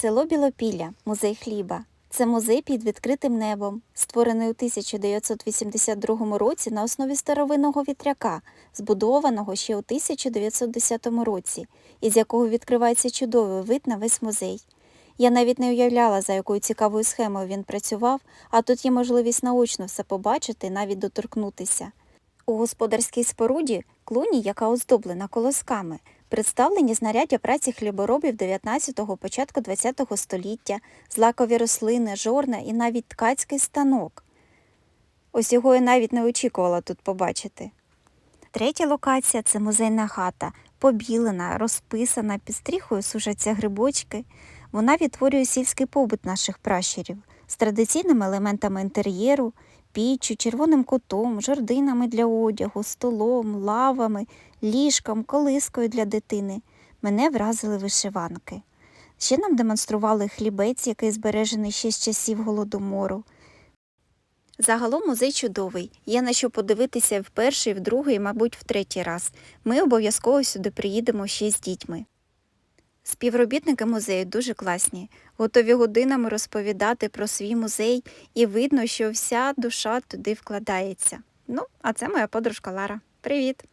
Село Білопілля, музей хліба. Це музей під відкритим небом, створений у 1982 році на основі старовинного вітряка, збудованого ще у 1910 році, із якого відкривається чудовий вид на весь музей. Я навіть не уявляла, за якою цікавою схемою він працював, а тут є можливість наочно все побачити навіть доторкнутися. У господарській споруді клуні, яка оздоблена колосками, представлені знаряддя праці хліборобів 19-го, початку 20-го століття, злакові рослини, жорна і навіть ткацький станок. Ось його я навіть не очікувала тут побачити. Третя локація це музейна хата, побілена, розписана, під стріхою сушаться грибочки. Вона відтворює сільський побут наших пращурів з традиційними елементами інтер'єру, піччю, червоним котом, жердинами для одягу, столом, лавами, ліжком, колискою для дитини. Мене вразили вишиванки. Ще нам демонстрували хлібець, який збережений ще з часів голодомору. Загалом музей чудовий. Є на що подивитися в перший, в другий, мабуть, в третій раз. Ми обов'язково сюди приїдемо ще з дітьми. Співробітники музею дуже класні, готові годинами розповідати про свій музей, і видно, що вся душа туди вкладається. Ну, а це моя подружка Лара. Привіт!